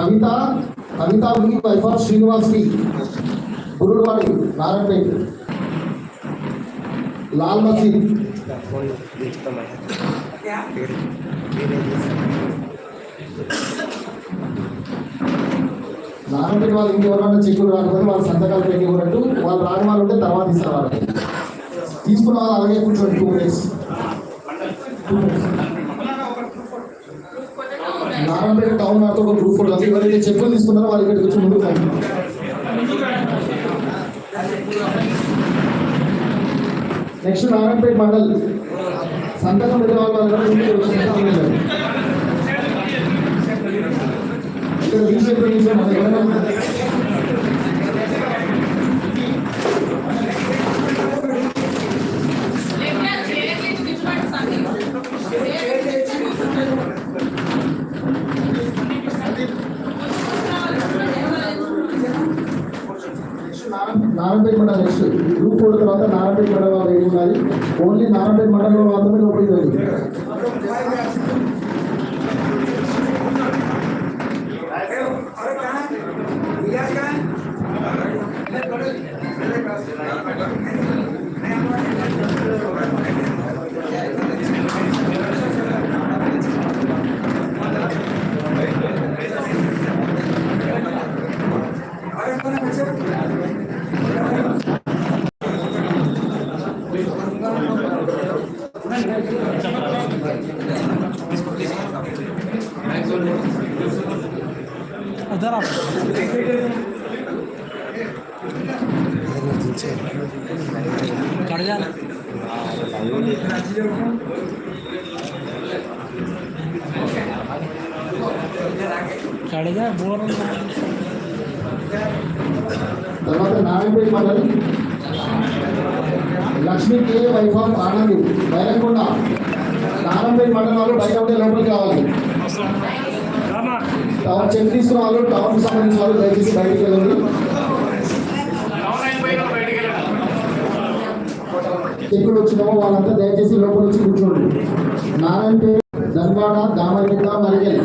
Kavitha Kavitha V wife of Srinivas V Narayanpet. Lal Masjid. Narayanpet వాళ్ళు ఇంకెవరన్నా చెక్కులు రాకపోతే వాళ్ళ సంతకాలు పెట్టి ఇవ్వనట్టు వాళ్ళు రాని వాళ్ళు ఉంటే తర్వాత ఇస్తారు వాళ్ళకి తీసుకున్న వాళ్ళు అలాగే కూర్చోండి టూ మినిట్స్. నారాయణపేట టౌన్ నాతో ఒక గ్రూప్ ఫోటో. ఎవరైతే చెప్పులు తీసుకున్నారో వాళ్ళు ఇక్కడికి వచ్చి ముందుకు నెక్స్ట్ నారాయణపేట మండల్. సంతకం పెట్టే వాళ్ళు అందరూ ముందుకు వచ్చి ఇక్కడ బీజేపీ నారాయణపేట మండలం నెక్స్ట్ గ్రూప్ ఫోర్ తర్వాత నారాయణపేట మండలం వాళ్ళు ఏమి ఉండాలి ఓన్లీ నారాయణపేట మండలంలో మాత్రమే లోపలికి వెళ్ళి उधर आप कट जा कट जा बोर नारायण भाई మండలం Lakshmi K wife of Anandi. Bairamkonda Narayanpet మండలంలో బయట ఉంటే లోపలికి రావాలి. టవర్ చెక్ తీసుకున్న వాళ్ళు టవర్కి సంబంధించిన వాళ్ళు దయచేసి బయటికి వెళ్ళండి. చెక్కులు వచ్చినామో వాళ్ళంతా దయచేసి లోపల వచ్చి కూర్చోండి. నారాయణపేట ధన్వాడ దామరగిద్ద మరిగల్